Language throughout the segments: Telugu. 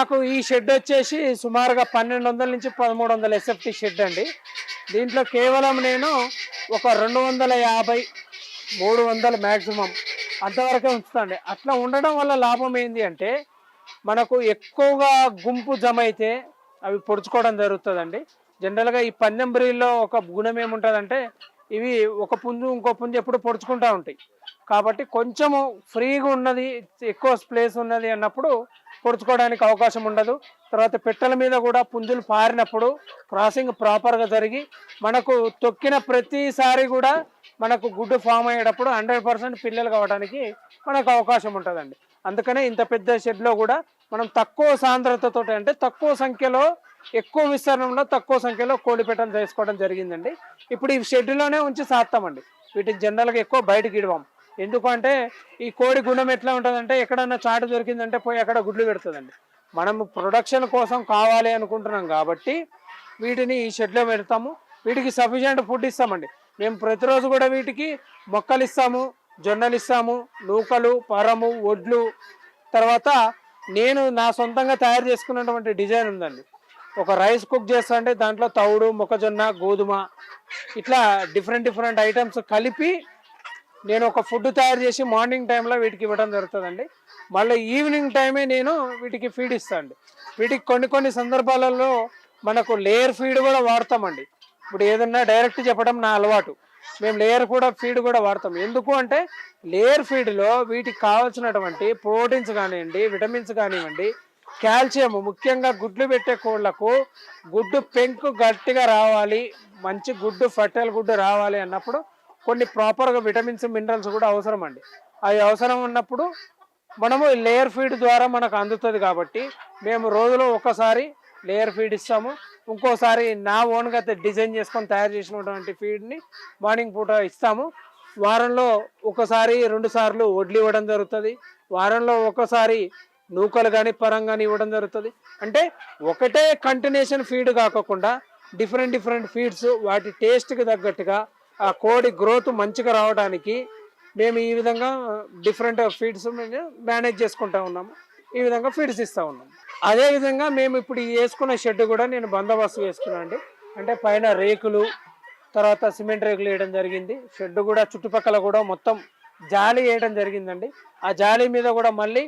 నాకు ఈ షెడ్ వచ్చేసి సుమారుగా పన్నెండు వందల నుంచి పదమూడు వందల ఎస్ఎఫ్టీ షెడ్ అండి. దీంట్లో కేవలం నేను ఒక రెండు వందల యాభై మూడు వందలు మ్యాక్సిమం అంతవరకే ఉంచుతాండి అట్లా ఉండడం వల్ల లాభం ఏంటి అంటే మనకు ఎక్కువగా గుంపు జమ అయితే అవి పొడుచుకోవడం జరుగుతుందండి. జనరల్గా ఈ పందెం బ్రీల్లో ఒక గుణం ఏముంటుందంటే ఇవి ఒక పుంజు ఇంకో పుంజు ఎప్పుడు పొడుచుకుంటూ ఉంటాయి. కాబట్టి కొంచెము ఫ్రీగా ఉన్నది ఎక్కువ ప్లేస్ ఉన్నది అన్నప్పుడు పొడుచుకోవడానికి అవకాశం ఉండదు. తర్వాత పెట్టెల మీద కూడా పుంజులు పారినప్పుడు క్రాసింగ్ ప్రాపర్గా జరిగి మనకు తొక్కిన ప్రతిసారి కూడా మనకు గుడ్డు ఫామ్ అయ్యేటప్పుడు హండ్రెడ్ పర్సెంట్ పిల్లలు కావడానికి మనకు అవకాశం ఉంటుందండి. అందుకనే ఇంత పెద్ద షెడ్లో కూడా మనం తక్కువ సాంద్రతతో అంటే తక్కువ సంఖ్యలో ఎక్కువ విస్తరణలో తక్కువ సంఖ్యలో కోడి పెట్టలు చేసుకోవడం జరిగిందండి. ఇప్పుడు ఈ షెడ్లోనే ఉంచి సాస్తామండి వీటిని జనరల్గా ఎక్కువ బయటకి ఇడవాం ఎందుకంటే ఈ కోడి గుణం ఎట్లా ఉంటుందంటే ఎక్కడన్నా చాటు దొరికిందంటే పోయి అక్కడ గుడ్లు పెడుతుందండి. మనం ప్రొడక్షన్ కోసం కావాలి అనుకుంటున్నాం కాబట్టి వీటిని ఈ షెడ్లో పెడతాము. వీటికి సఫిషియంట్ ఫుడ్ ఇస్తామండి. మేము ప్రతిరోజు కూడా వీటికి మొక్కలు ఇస్తాము జొన్నలు ఇస్తాము నూకలు పరము వడ్లు. తర్వాత నేను నా సొంతంగా తయారు చేసుకున్నటువంటి డిజైన్ ఉందండి. ఒక రైస్ కుక్ చేస్తా అంటే దాంట్లో తౌడు మొక్కజొన్న గోధుమ ఇట్లా డిఫరెంట్ డిఫరెంట్ ఐటమ్స్ కలిపి నేను ఒక ఫుడ్ తయారు చేసి మార్నింగ్ టైంలో వీటికి ఇవ్వడం జరుగుతుందండి. మళ్ళీ ఈవినింగ్ టైమే నేను వీటికి ఫీడ్ ఇస్తాను వీటికి కొన్ని కొన్ని సందర్భాలలో మనకు లేయర్ ఫీడ్ కూడా వాడతామండి. ఇప్పుడు ఏదన్నా డైరెక్ట్ చెప్పడం నా అలవాటు. మేము లేయర్ కూడా ఫీడ్ కూడా వాడతాం. ఎందుకు అంటే లేయర్ ఫీడ్లో వీటికి కావాల్సినటువంటి ప్రోటీన్స్ కానివ్వండి విటమిన్స్ కానివ్వండి కాల్షియం ముఖ్యంగా గుడ్లు పెట్టే కోళ్ళకు గుడ్డు పెంకు గట్టిగా రావాలి మంచి గుడ్డు ఫర్టైల్ గుడ్డు రావాలి అన్నప్పుడు కొన్ని ప్రాపర్గా విటమిన్స్ మినరల్స్ కూడా అవసరం అండి అవి అవసరం ఉన్నప్పుడు మనము లేయర్ ఫీడ్ ద్వారా మనకు అందుతుంది కాబట్టి మేము రోజులో ఒకసారి లేయర్ ఫీడ్ ఇస్తాము. ఇంకోసారి నా ఓన్గా డిజైన్ చేసుకొని తయారు చేసినటువంటి ఫీడ్ని మార్నింగ్ పూట ఇస్తాము. వారంలో ఒకసారి రెండు సార్లు వడ్లు ఇవ్వడం జరుగుతుంది. వారంలో ఒకసారి నూకలు కానీ పరం కానీ ఇవ్వడం జరుగుతుంది. అంటే ఒకటే కంటిన్యూషన్ ఫీడ్ కాకుండా డిఫరెంట్ డిఫరెంట్ ఫీడ్స్ వాటి టేస్ట్కి తగ్గట్టుగా ఆ కోడి గ్రోత్ మంచిగా రావడానికి మేము ఈ విధంగా డిఫరెంట్ ఫీడ్స్ మేనేజ్ చేసుకుంటా ఉన్నాము. ఈ విధంగా ఫీడ్స్ ఇస్తూ ఉన్నాము. అదే విధంగా మేము ఇప్పుడు ఈ వేసుకున్న షెడ్ కూడా నేను బందోబస్తు వేసుకున్నాను అండి. అంటే పైన రేకులు తర్వాత సిమెంట్ రేకులు వేయడం జరిగింది. షెడ్ కూడా చుట్టుపక్కల కూడా మొత్తం జాలి వేయడం జరిగిందండి. ఆ జాలి మీద కూడా మళ్ళీ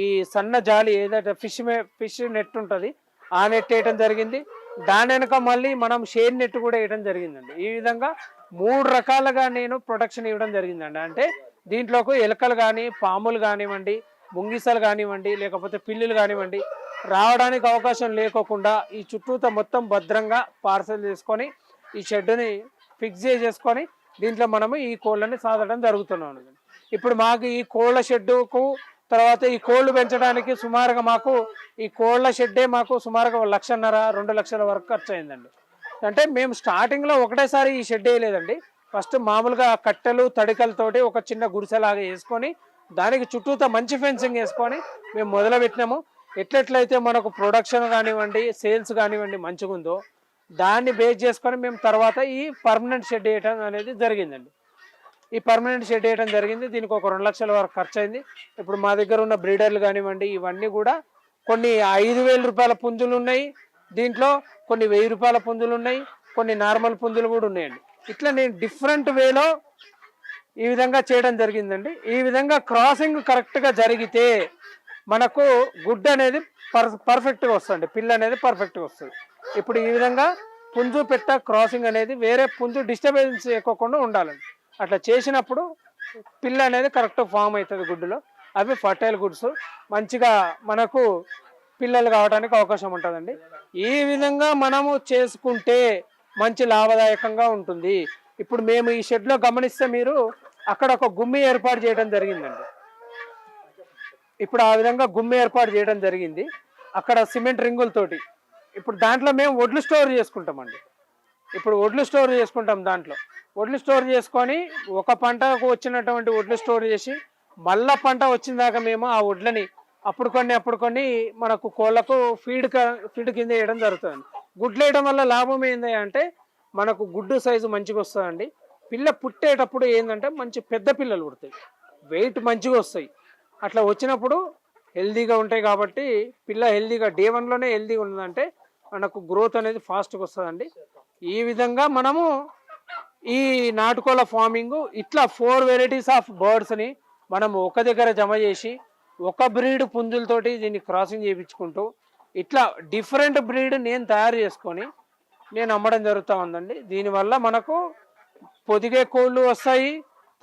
ఈ సన్న జాలి ఏదైతే ఫిష్ ఫిష్ నెట్ ఉంటుంది ఆ నెట్ వేయడం జరిగింది. దాని వెనుక మళ్ళీ మనం షేర్ నెట్ కూడా వేయడం జరిగిందండి. ఈ విధంగా మూడు రకాలుగా నేను ప్రొటెక్షన్ ఇవ్వడం జరిగిందండి. అంటే దీంట్లోకి ఎలకలు కానీ పాములు కానివ్వండి ముంగిసలు కానివ్వండి లేకపోతే పిల్లులు కానివ్వండి రావడానికి అవకాశం లేకోకుండా ఈ చుట్టూతో మొత్తం భద్రంగా పార్సల్ చేసుకొని ఈ షెడ్ని ఫిక్స్ చేసుకొని దీంట్లో మనము ఈ కోళ్ళని సాధడం జరుగుతున్నాం ఇప్పుడు మాకు ఈ కోళ్ళ షెడ్డుకు తర్వాత ఈ కోళ్ళు పెంచడానికి సుమారుగా మాకు ఈ కోళ్ళ షెడ్డే మాకు సుమారుగా లక్షన్నర రెండు లక్షల వరకు ఖర్చు అయిందండి అంటే మేము స్టార్టింగ్లో ఒకటేసారి ఈ షెడ్ వేయలేదండి. ఫస్ట్ మామూలుగా కట్టెలు తడికలతోటి ఒక చిన్న గుడిసెలాగా వేసుకొని దానికి చుట్టూతో మంచి ఫెన్సింగ్ వేసుకొని మేము మొదలుపెట్టినాము. ఎట్లెట్లయితే మనకు ప్రొడక్షన్ కానివ్వండి సేల్స్ కానివ్వండి మంచిగా ఉందో దాన్ని బేస్ చేసుకొని మేము తర్వాత ఈ పర్మనెంట్ షెడ్ వేయటం అనేది జరిగిందండి. ఈ పర్మనెంట్ షెడ్ వేయడం జరిగింది. దీనికి ఒక రెండు లక్షల వరకు ఖర్చు అయింది ఇప్పుడు మా దగ్గర ఉన్న బ్రీడర్లు కానివ్వండి ఇవన్నీ కూడా కొన్ని ఐదు వేల రూపాయల పుంజులు ఉన్నాయి. దీంట్లో కొన్ని వెయ్యి రూపాయల పుంజులు ఉన్నాయి. కొన్ని నార్మల్ పుంజులు కూడా ఉన్నాయండి. ఇట్లా నేను డిఫరెంట్ వేలో ఈ విధంగా చేయడం జరిగిందండి. ఈ విధంగా క్రాసింగ్ కరెక్ట్గా జరిగితే మనకు గుడ్ అనేది పర్ పర్ఫెక్ట్గా వస్తుంది. పిల్ల అనేది పర్ఫెక్ట్గా వస్తుంది. ఇప్పుడు ఈ విధంగా పుంజు పెట్ట క్రాసింగ్ అనేది వేరే పుంజు డిస్టర్బెన్స్ ఎక్కువకుండా ఉండాలండి. అట్లా చేసినప్పుడు పిల్ల అనేది కరెక్ట్ ఫామ్ అవుతుంది గుడ్డులో. అవి ఫర్టైల్ గుడ్స్. మంచిగా మనకు పిల్లలు కావడానికి అవకాశం ఉంటుందండి. ఈ విధంగా మనము చేసుకుంటే మంచి లాభదాయకంగా ఉంటుంది. ఇప్పుడు మేము ఈ షెడ్లో గమనిస్తే మీరు అక్కడ ఒక గుమ్మి ఏర్పాటు చేయడం జరిగిందండి. ఇప్పుడు ఆ విధంగా గుమ్మి ఏర్పాటు చేయడం జరిగింది. అక్కడ సిమెంట్ రింగులతోటి. ఇప్పుడు దాంట్లో మేము వడ్లు స్టోర్ చేసుకుంటామండి. ఇప్పుడు వడ్లు స్టోర్ చేసుకుంటాం దాంట్లో. వడ్లు స్టోర్ చేసుకొని ఒక పంటకు వచ్చినటువంటి వడ్లు స్టోర్ చేసి మళ్ళా పంట వచ్చిన దాకా మేము ఆ వడ్లని అప్పుడు కొన్ని అప్పుడు కొన్ని మనకు కోళ్ళకు ఫీడ్ ఫీడ్ కింద వేయడం జరుగుతుంది. గుడ్లు వేయడం వల్ల లాభం ఏంది అంటే మనకు గుడ్డు సైజు మంచిగా వస్తుందండి. పిల్ల పుట్టేటప్పుడు ఏంటంటే మంచి పెద్ద పిల్లలు పుడతాయి. వెయిట్ మంచిగా వస్తాయి. అట్లా వచ్చినప్పుడు హెల్దీగా ఉంటాయి కాబట్టి పిల్ల హెల్దీగా డే వన్లోనే హెల్దీగా ఉందంటే మనకు గ్రోత్ అనేది ఫాస్ట్గా వస్తుందండి. ఈ విధంగా మనము ఈ నాటుకోళ్ళ ఫార్మింగ్ ఇట్లా ఫోర్ వెరైటీస్ ఆఫ్ బర్డ్స్ని మనం ఒక దగ్గర జమ చేసి ఒక బ్రీడ్ పుంజులతోటి దీన్ని క్రాసింగ్ చేయించుకుంటూ ఇట్లా డిఫరెంట్ బ్రీడ్ నేను తయారు చేసుకొని నేను అమ్మడం జరుగుతూ ఉందండి. దీనివల్ల మనకు పొదిగే కోళ్ళు వస్తాయి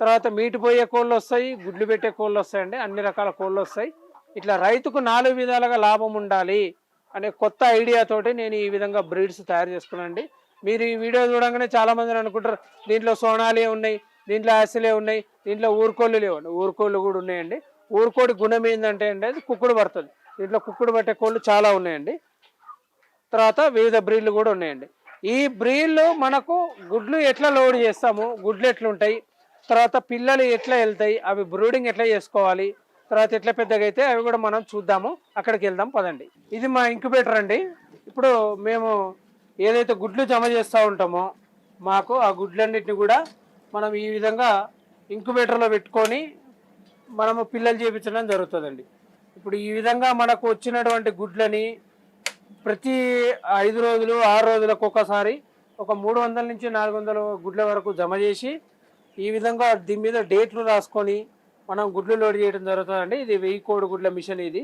తర్వాత మీటు పోయే కోళ్ళు వస్తాయి గుడ్లు పెట్టే కోళ్ళు వస్తాయండి అన్ని రకాల కోళ్ళు వస్తాయి. ఇట్లా రైతుకు నాలుగు విధాలుగా లాభం ఉండాలి అనే కొత్త ఐడియాతోటి నేను ఈ విధంగా బ్రీడ్స్ తయారు చేసుకున్నానండి. మీరు ఈ వీడియో చూడగానే చాలా మందిని అనుకుంటారు దీంట్లో సోనాలే ఉన్నాయి దీంట్లో యాసిలే ఉన్నాయి దీంట్లో ఊరుకోళ్ళు లేవండి ఊరుకోళ్ళు కూడా ఉన్నాయండి. ఊరుకోడి గుణం ఏంటంటే అండి అది కుక్కుడు పడుతుంది. దీంట్లో కుక్కుడు పట్టే కోళ్ళు చాలా ఉన్నాయండి. తర్వాత వివిధ బ్రీడ్లు కూడా ఉన్నాయండి. ఈ బ్రీడ్లు మనకు గుడ్లు ఎట్లా లోడ్ చేస్తాము గుడ్లు ఎట్లుంటాయి తర్వాత పిల్లలు ఎట్లా వెళ్తాయి అవి బ్రూడింగ్ ఎట్లా చేసుకోవాలి తర్వాత ఎట్లా పెద్దగా అయితే అవి కూడా మనం చూద్దాము. అక్కడికి వెళ్దాం పదండి. ఇది మా ఇంక్యుబేటర్ అండి. ఇప్పుడు మేము ఏదైతే గుడ్లు జమ చేస్తూ ఉంటామో మాకు ఆ గుడ్లన్నిటిని కూడా మనం ఈ విధంగా ఇంక్యుబేటర్లో పెట్టుకొని మనము పిల్లలు చేపించడం జరుగుతుందండి. ఇప్పుడు ఈ విధంగా మనకు వచ్చినటువంటి గుడ్లని ప్రతి ఐదు రోజులు ఆరు రోజులకు ఒకసారి ఒక మూడు వందల నుంచి నాలుగు వందల గుడ్ల వరకు జమ చేసి ఈ విధంగా దీని మీద డేట్లు రాసుకొని మనం గుడ్లు లోడ్ చేయడం జరుగుతుందండి. ఇది వెయ్యి కోడి గుడ్ల మిషన్ ఇది.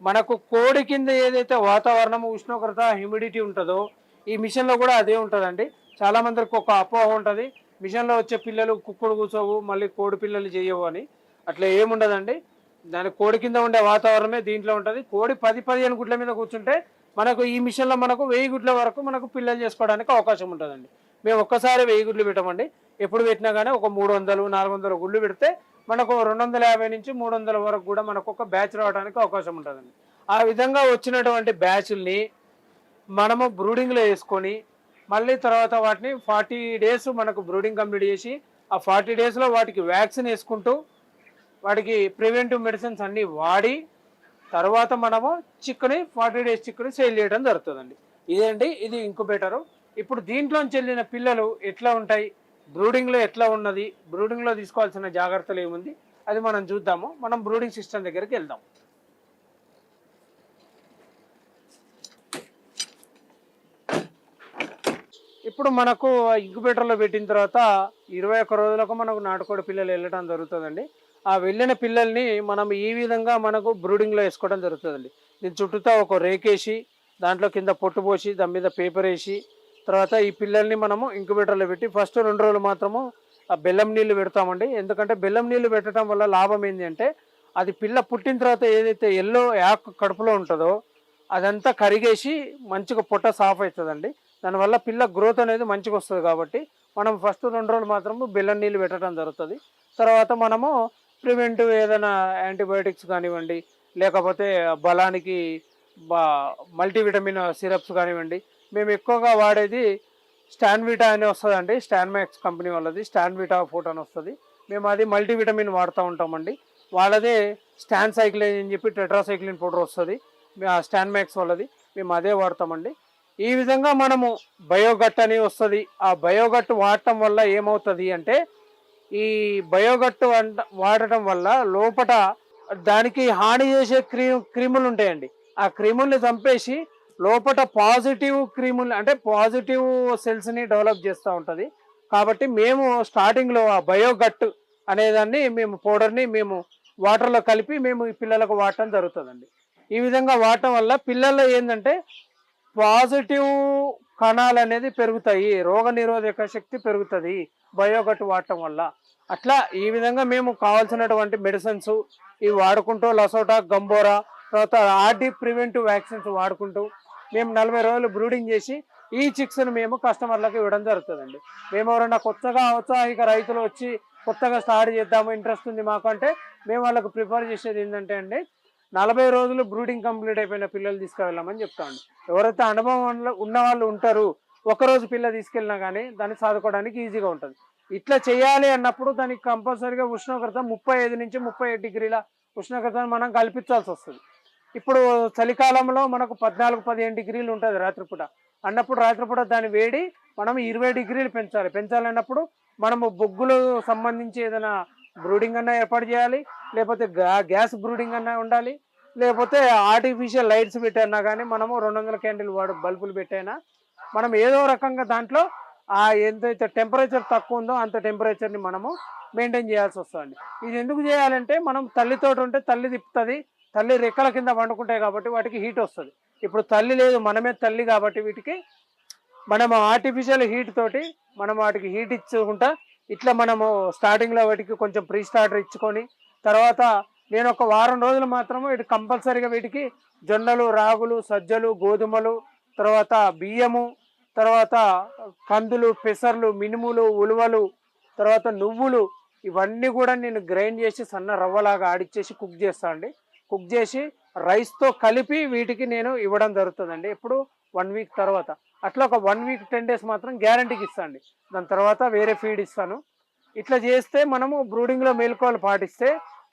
మనకు కోడి కింద ఏదైతే వాతావరణం ఉష్ణోగ్రత హ్యూమిడిటీ ఉంటుందో ఈ మిషన్లో కూడా అదే ఉంటుందండి. చాలామందికి ఒక అపోహ ఉంటుంది. మిషన్లో వచ్చే పిల్లలు కుక్కుడు కూర్చోవు మళ్ళీ కోడి పిల్లలు చేయవు అని. అట్లా ఏముండదండి. దాని కోడి కింద ఉండే వాతావరణమే దీంట్లో ఉంటుంది. కోడి పది పదిహేను గుడ్ల మీద కూర్చుంటే మనకు ఈ మిషన్లో మనకు వెయ్యి గుడ్ల వరకు మనకు పిల్లలు చేసుకోవడానికి అవకాశం ఉంటుందండి. మేము ఒక్కసారి వెయ్యి గుడ్లు పెట్టమండి. ఎప్పుడు పెట్టినా కానీ ఒక మూడు వందలు నాలుగు వందలు గుడ్లు పెడితే మనకు రెండు వందల యాభై నుంచి మూడు వందల వరకు కూడా మనకు ఒక బ్యాచ్ రావడానికి అవకాశం ఉంటుందండి. ఆ విధంగా వచ్చినటువంటి బ్యాచ్ల్ని మనము బ్రూడింగ్లో వేసుకొని మళ్ళీ తర్వాత వాటిని ఫార్టీ డేస్ మనకు బ్రూడింగ్ కంప్లీట్ చేసి ఆ ఫార్టీ డేస్లో వాటికి వ్యాక్సిన్ వేసుకుంటూ వాటికి ప్రివెంటివ్ మెడిసిన్స్ అన్నీ వాడి తర్వాత మనము చిక్కుని ఫార్టీ డేస్ చిక్కుని సేల్ చేయడం జరుగుతుందండి. ఇదేంటి? ఇది ఇంకుబేటరు ఇప్పుడు దీంట్లోంచి వెళ్ళిన పిల్లలు ఎట్లా ఉంటాయి? బ్రూడింగ్లో ఎట్లా ఉన్నది? బ్రూడింగ్లో తీసుకోవాల్సిన జాగ్రత్తలు ఏముంది? అది మనం చూద్దాము. మనం బ్రూడింగ్ సిస్టమ్ దగ్గరికి వెళ్దాం. ఇప్పుడు మనకు ఇంక్యుబేటర్లో పెట్టిన తర్వాత ఇరవై ఒక్క రోజులకు మనకు నాటుకోడి పిల్లలు వెళ్ళడం జరుగుతుందండి. ఆ వెళ్ళిన పిల్లల్ని మనం ఈ విధంగా మనకు బ్రూడింగ్లో వేసుకోవడం జరుగుతుందండి. దీని చుట్టూతో ఒక రేకేసి దాంట్లో కింద పొట్టు పోసి దాని మీద పేపర్ వేసి తర్వాత ఈ పిల్లల్ని మనము ఇంక్యుబేటర్లో పెట్టి ఫస్ట్ రెండు రోజులు మాత్రము ఆ బెల్లం నీళ్ళు పెడతామండి. ఎందుకంటే బెల్లం నీళ్ళు పెట్టడం వల్ల లాభం ఏంటి అంటే అది పిల్ల పుట్టిన తర్వాత ఏదైతే ఎల్లో యాక్ కడుపులో ఉంటుందో అదంతా కరిగేసి మంచిగా పొట్ట సాఫ్ అవుతుందండి. దానివల్ల పిల్ల గ్రోత్ అనేది మంచిగా వస్తుంది కాబట్టి మనం ఫస్ట్ రెండు రోజులు మాత్రము బెల్లం నీళ్ళు పెట్టడం జరుగుతుంది. తర్వాత మనము ప్రివెంటివ్ ఏదైనా యాంటీబయోటిక్స్ కానివ్వండి లేకపోతే బలానికి బా మల్టీవిటమిన్ సిరప్స్ కానివ్వండి మేము ఎక్కువగా వాడేది స్టాన్విటా అని వస్తుందండి. స్టాన్మాక్స్ కంపెనీ వాళ్ళది స్టాన్విటా ఫోటో అని వస్తుంది. మేము అది మల్టీవిటమిన్ వాడుతూ ఉంటామండి. వాళ్ళదే స్టాన్ సైక్లిన్ అని చెప్పి టెట్రాసైక్లిన్ పౌడర్ వస్తుంది. స్టాన్మాక్స్ వాళ్ళది మేము అదే వాడతామండి. ఈ విధంగా మనము బయోగట్ అని వస్తుంది. ఆ బయోగట్ వాడటం వల్ల ఏమవుతుంది అంటే ఈ బయోగట్ వంట వాడటం వల్ల లోపట దానికి హాని చేసే క్రీ క్రిములు ఉంటాయండి. ఆ క్రిముల్ని చంపేసి లోపల పాజిటివ్ క్రిములు అంటే పాజిటివ్ సెల్స్ని డెవలప్ చేస్తూ ఉంటుంది. కాబట్టి మేము స్టార్టింగ్లో ఆ బయోగట్ అనేదాన్ని మేము పౌడర్ని మేము వాటర్లో కలిపి మేము ఈ పిల్లలకు వాడటం జరుగుతుందండి. ఈ విధంగా వాడటం వల్ల పిల్లల్లో ఏంటంటే పాజిటివ్ కణాలు అనేది పెరుగుతాయి రోగ నిరోధక శక్తి పెరుగుతుంది బయోగట్ వాడటం వల్ల. అట్లా ఈ విధంగా మేము కావాల్సినటువంటి మెడిసిన్స్ ఇవి వాడుకుంటూ లసోటా గంబోరా తర్వాత ఆర్డీ ప్రివెంటివ్ వ్యాక్సిన్స్ వాడుకుంటూ మేము నలభై రోజులు బ్రూడింగ్ చేసి ఈ చిక్స్ను మేము కస్టమర్లకు ఇవ్వడం జరుగుతుందండి. మేము ఎవరైనా కొత్తగా ఔత్సాహిక రైతులు వచ్చి కొత్తగా స్టార్ట్ చేద్దాము ఇంట్రెస్ట్ ఉంది మాకు అంటే మేము వాళ్ళకు ప్రిఫర్ చేసేది ఏంటంటే అండి నలభై రోజులు బ్రూడింగ్ కంప్లీట్ అయిపోయిన పిల్లలు తీసుకువెళ్ళామని చెప్తాను ఎవరైతే అనుభవం ఉన్న- వాళ్ళు ఉంటారు ఒకరోజు పిల్ల తీసుకెళ్ళినా కానీ దాన్ని చదువుకోవడానికి ఈజీగా ఉంటుంది. ఇట్లా చేయాలి అన్నప్పుడు దానికి కంపల్సరీగా ఉష్ణోగ్రత ముప్పై ఐదు నుంచి ముప్పై డిగ్రీల ఉష్ణోగ్రతను మనం కల్పించాల్సి వస్తుంది. ఇప్పుడు చలికాలంలో మనకు పద్నాలుగు పదిహేను డిగ్రీలు ఉంటుంది రాత్రిపూట. అన్నప్పుడు రాత్రిపూట దాని వేడి మనం ఇరవై డిగ్రీలు పెంచాలి. పెంచాలన్నప్పుడు మనము బొగ్గులు సంబంధించి ఏదైనా బ్రూడింగ్ అన్నా ఏర్పాటు చేయాలి లేకపోతే గ్యాస్ బ్రూడింగ్ అన్నా ఉండాలి లేకపోతే ఆర్టిఫిషియల్ లైట్స్ పెట్టైనా కానీ మనము రెండు వందల క్యాండిల్ వాడు బల్బులు పెట్టైనా మనం ఏదో రకంగా దాంట్లో ఆ ఎంతైతే టెంపరేచర్ తక్కువ ఉందో అంత టెంపరేచర్ని మనము మెయింటైన్ చేయాల్సి వస్తుంది. ఇది ఎందుకు చేయాలంటే మనం తల్లితో ఉంటే తల్లి తిప్పుతుంది తల్లి రెక్కల కింద వండుకుంటాయి కాబట్టి వాటికి హీట్ వస్తుంది. ఇప్పుడు తల్లి లేదు మనమే తల్లి కాబట్టి వీటికి మనం ఆర్టిఫిషియల్ హీట్ తోటి మనం వాటికి హీట్ ఇచ్చుకుంటా ఇట్లా మనము స్టార్టింగ్లో వాటికి కొంచెం ప్రీ స్టార్టర్ ఇచ్చుకొని తర్వాత నేను ఒక వారం రోజులు మాత్రము ఇటు కంపల్సరీగా వీటికి జొన్నలు రాగులు సజ్జలు గోధుమలు తర్వాత బియ్యము తర్వాత కందులు పెసర్లు మినుములు ఉలువలు తర్వాత నువ్వులు ఇవన్నీ కూడా నేను గ్రైండ్ చేసి సన్న రవ్వలాగా ఆడిచ్చేసి కుక్ చేస్తా అండి. కుక్ చేసి రైస్తో కలిపి వీటికి నేను ఇవ్వడం జరుగుతుందండి. ఎప్పుడు? వన్ వీక్ తర్వాత. అట్లా ఒక వన్ వీక్ టెన్ డేస్ మాత్రం గ్యారంటీకి ఇస్తాండి. దాని తర్వాత వేరే ఫీడ్ ఇస్తాను. ఇట్లా చేస్తే మనము బ్రూడింగ్లో మేల్కోవాలి పాటిస్తే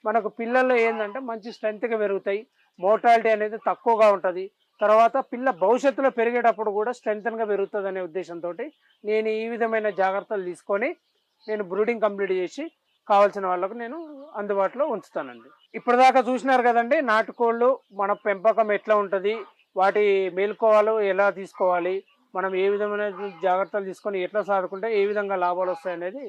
మనకు పిల్లల్లో ఏంటంటే మంచి స్ట్రెంత్గా పెరుగుతాయి. మోర్టాలిటీ అనేది తక్కువగా ఉంటుంది. తర్వాత పిల్ల భవిష్యత్తులో పెరిగేటప్పుడు కూడా స్ట్రెంగ్గా పెరుగుతుంది అనే ఉద్దేశంతో నేను ఈ విధమైన జాగ్రత్తలు తీసుకొని నేను బ్రూడింగ్ కంప్లీట్ చేసి కావాల్సిన వాళ్ళకు నేను అందుబాటులో ఉంచుతానండి. ఇప్పటిదాకా చూసినారు కదండి నాటుకోళ్ళు మన పెంపకం ఎట్లా ఉంటుంది వాటి మేల్కోవాలో ఎలా తీసుకోవాలి మనం ఏ విధమైన జాగ్రత్తలు తీసుకొని ఎట్లా సాదుకుంటే ఏ విధంగా లాభాలు వస్తాయి అనేది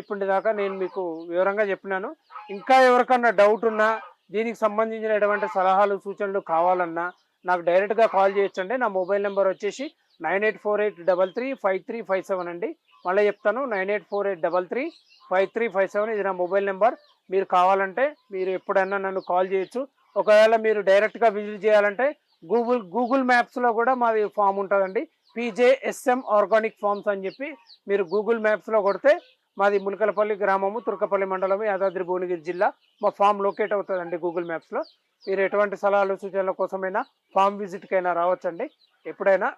ఇప్పటి దాకా నేను మీకు వివరంగా చెప్పినాను. ఇంకా ఎవరికన్నా డౌట్ ఉన్నా దీనికి సంబంధించిన ఎటువంటి సలహాలు సూచనలు కావాలన్నా నాకు డైరెక్ట్గా కాల్ చేయొచ్చండి. నా మొబైల్ నెంబర్ వచ్చేసి nine eight four eight double three five three five seven అండి. మళ్ళీ చెప్తాను nine eight four eight double three five three five seven ఇది నా మొబైల్ నెంబర్ మీరు కావాలంటే మీరు ఎప్పుడైనా నన్ను కాల్ చేయొచ్చు. ఒకవేళ మీరు డైరెక్ట్గా విజిట్ చేయాలంటే గూగుల్ గూగుల్ మ్యాప్స్లో కూడా మాది ఫామ్ ఉంటుందండి. పీజేఎస్ఎం ఆర్గానిక్ ఫార్మ్స్ అని చెప్పి మీరు గూగుల్ మ్యాప్స్లో కొడితే మాది ములకలపల్లి గ్రామము తుర్కపల్లి మండలము యాదాద్రి భువనగిరి జిల్లా మా ఫామ్ లొకేట్ అవుతుందండి గూగుల్ మ్యాప్స్లో. మీరు ఎటువంటి సలహాలు సూచనల కోసమైనా ఫామ్ విజిట్కైనా రావచ్చండి. ఎప్పుడైనా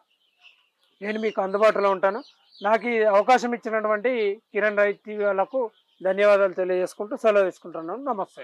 నేను మీకు అందుబాటులో ఉంటాను. నాకు ఈ అవకాశం ఇచ్చినటువంటి కిరణ్ రైతు ధన్యవాదాలు తెలియజేసుకుంటూ సెలవు తీసుకుంటున్నాను. నమస్తే